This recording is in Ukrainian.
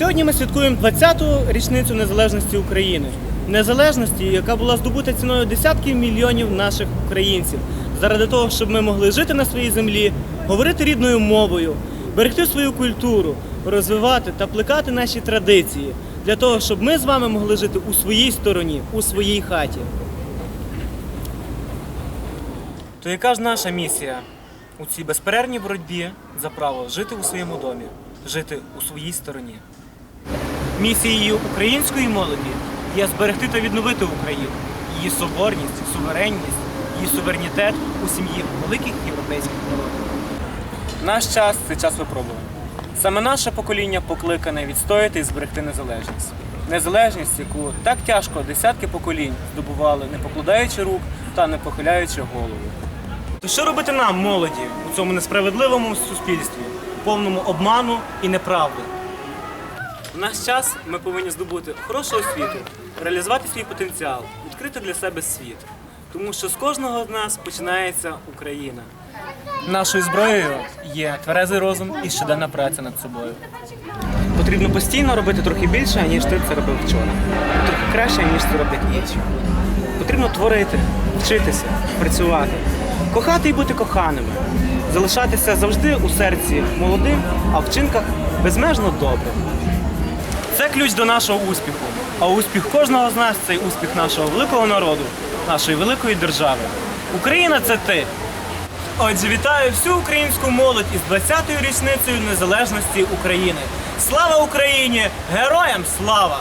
Сьогодні ми святкуємо 20-ту річницю незалежності України. Незалежності, яка була здобута ціною десятків мільйонів наших українців, заради того, щоб ми могли жити на своїй землі, говорити рідною мовою, берегти свою культуру, розвивати та плекати наші традиції, для того, щоб ми з вами могли жити у своїй стороні, у своїй хаті. То яка ж наша місія у цій безперервній боротьбі за право жити у своєму домі, жити у своїй стороні? Місією української молоді є зберегти та відновити Україну, її соборність, суверенність, її суверенітет у сім'ї великих європейських народів. Наш час це час випробувань. Саме наше покоління покликане відстояти і зберегти незалежність. Незалежність, яку так тяжко десятки поколінь здобували, не покладаючи рук та не похиляючи голову. То що робити нам, молоді, у цьому несправедливому суспільстві, повному обману і неправди? В наш час ми повинні здобути хорошу освіту, реалізувати свій потенціал, відкрити для себе світ. Тому що з кожного з нас починається Україна. Нашою зброєю є тверезий розум і щоденна праця над собою. Потрібно постійно робити трохи більше, ніж ти це робив вчора. Трохи краще, ніж це роблять інші. Потрібно творити, вчитися, працювати, кохати і бути коханими, залишатися завжди у серці молодим, а в вчинках безмежно добрим. Це ключ до нашого успіху. А успіх кожного з нас це успіх нашого великого народу, нашої великої держави. Україна це ти. Отже, вітаю всю українську молодь із 20-ю річницею незалежності України. Слава Україні! Героям слава!